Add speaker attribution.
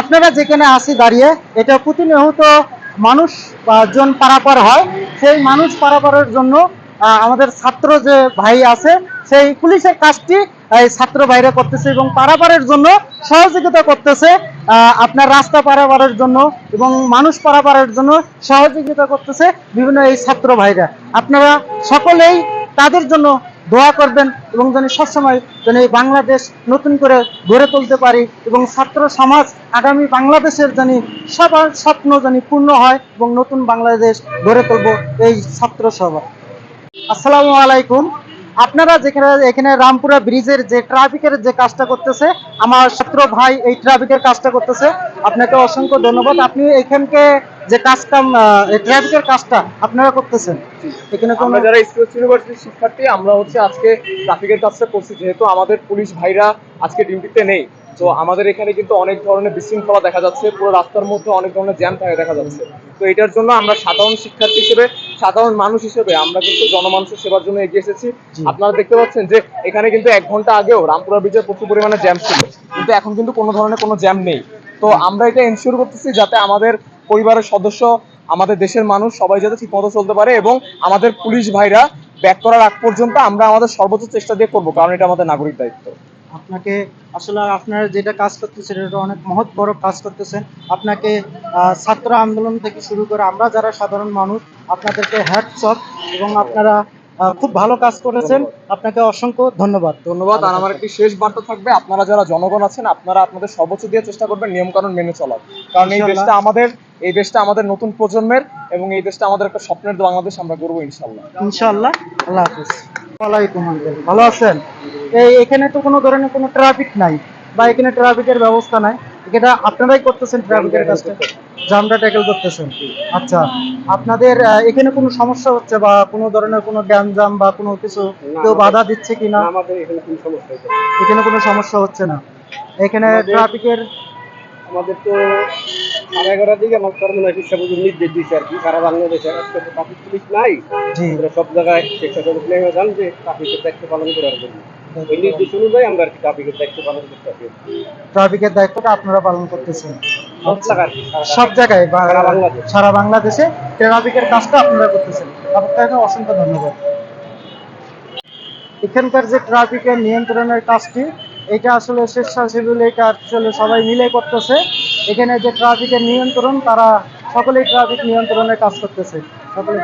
Speaker 1: আপনারা যেখানে আসি দাঁড়িয়ে, এটা প্রতিনিয়ত মানুষ জন পারাপার হয়। সেই মানুষ পারাপারের জন্য আমাদের ছাত্র যে ভাই আছে, সেই পুলিশের কাজটি এই ছাত্র ভাইরা করতেছে এবং পারাপারের জন্য সহযোগিতা করতেছে আপনার রাস্তা পারাপারের জন্য এবং মানুষ পারাপারের জন্য সহযোগিতা করতেছে বিভিন্ন এই ছাত্র ভাইরা। আপনারা সকলেই তাদের জন্য দোয়া করবেন এবং যেন সবসময় যেন এই বাংলাদেশ নতুন করে গড়ে তুলতে পারি এবং ছাত্র সমাজ আগামী বাংলাদেশের যেন সবার স্বপ্ন যেন পূর্ণ হয় এবং নতুন বাংলাদেশ গড়ে তুলব এই ছাত্র সভা। আসসালামু আলাইকুম। আপনারা যেখানে, এখানে রামপুরা ব্রিজের যে ট্রাফিকের যে কাজটা করতেছে, আমার ছাত্র ভাই এই ট্রাফিকের কাজটা করতেছে। আপনাকে অসংখ্য ধন্যবাদ। আপনি এখানকে যে কাজটা ট্রাফিকের কাজটা আপনারা করতেছেন। এখানে
Speaker 2: আমরা যারা স্কুল ইউনিভার্সিটির শিক্ষার্থী, আমরা হচ্ছে আজকে ট্রাফিকের কাজটা করছি। যেহেতু আমাদের পুলিশ ভাইরা আজকে ডিউটিতে নেই, তো আমাদের এখানে কিন্তু অনেক ধরনের বিশৃঙ্খলা দেখা যাচ্ছে। পুরো রাস্তার মধ্যে অনেক ধরনের জ্যাম থাকে দেখা যাচ্ছে। তো এটার জন্য আমরা সাধারণ শিক্ষার্থী হিসেবে সাধারণ মানুষ হিসেবে আমরা কিন্তু জনমানুষের সেবার জন্য এগিয়ে এসেছি। আপনারা দেখতে পাচ্ছেন যে এখানে কিন্তু এক ঘণ্টা আগেও রামপুরা ব্রিজের প্রচুর পরিমাণে জ্যাম ছিল। কিন্তু এখন কিন্তু কোনো ধরনের কোনো জ্যাম নেই। তো আমরা এটা এনশিওর করতেছি যাতে আমাদের পরিবারের সদস্য আমাদের দেশের মানুষ সবাই যাতে ঠিকমতো চলতে পারে এবং আমাদের পুলিশ ভাইরা ব্যাক করার আগ পর্যন্ত আমরা আমাদের সর্বোচ্চ চেষ্টা দিয়ে করব কারণ এটা আমাদের নাগরিক দায়িত্ব।
Speaker 1: আপনাকে আসলে আপনারা যেটা কাজ করতেছেন এটা অনেক মহৎ বড় কাজ করতেছেন। আপনাকে ছাত্র আন্দোলন থেকে শুরু করে আমরা যারা সাধারণ মানুষ আপনাদেরকে হ্যাটস অফ এবং আপনারা খুব ভালো কাজ করেছেন। আপনাকে অসংখ্য ধন্যবাদ।
Speaker 2: ধন্যবাদ। আর আমার একটি শেষ বার্তা থাকবে আপনারা যারা জনগণ আছেন আপনারা আপনাদের সর্বোচ্চ দিয়ে চেষ্টা করবেন নিয়ম কানুন মেনে চলার। কারণ এই দেশটা আমাদের এই দেশটা আমাদের নতুন প্রজন্মের এবং এই দেশটা আমাদের একটা স্বপ্নের বাংলাদেশ আমরা করব ইনশাল্লাহ।
Speaker 1: ইনশাল্লাহ। আল্লাহ হাফিজ। ভালো আছেন? এই এখানে তো কোনো ধরনের কোনো ট্রাফিক নাই বা এখানে ট্রাফিকের ব্যবস্থা নাই। এটা আপনারাই করতেছেন ট্রাফিকের কাজটা? জামটা ট্যাকেল করতেছেন? আচ্ছা আপনাদের এখানে কোনো সমস্যা হচ্ছে বা কোনো ধরনের কোনো গ্যাঞ্জাম বা কোনো কিছু কেউ বাধা দিচ্ছে কিনা
Speaker 2: আমাদের এখানে কোনো সমস্যা
Speaker 1: এখানে কোনো সমস্যা হচ্ছে না? এখানে ট্রাফিকের
Speaker 2: আমাদের তো সাড়ে এগারোটার দিকে আমার কর্মনা হিসাবে নির্দেশ দিয়েছে আর কি। সারা বাংলাদেশে আজকে তো ট্রাফিক পুলিশ নাই। সব জায়গায় চেষ্টা করে নেমে যান যে ট্রাফিকের দায়িত্ব পালন করার জন্য। ট্রাফিকের
Speaker 1: দায়িত্বটা আপনারা পালন করতেছেন।
Speaker 2: সব জায়গায় বাংলাদেশ।
Speaker 1: সারা বাংলাদেশে। ট্রাফিকের কাজটা আপনারা করতেছেন। আপনাকে অসংখ্য ধন্যবাদ। এখানকার যে ট্রাফিকের নিয়ন্ত্রণের কাজটি এটা আসলে স্বেচ্ছাসেবী এটা আসলে সবাই মিলে করতেছে। এখানে যে ট্রাফিকের নিয়ন্ত্রণ তারা সকলেই ট্রাফিক নিয়ন্ত্রণের কাজ করতেছে। সকলে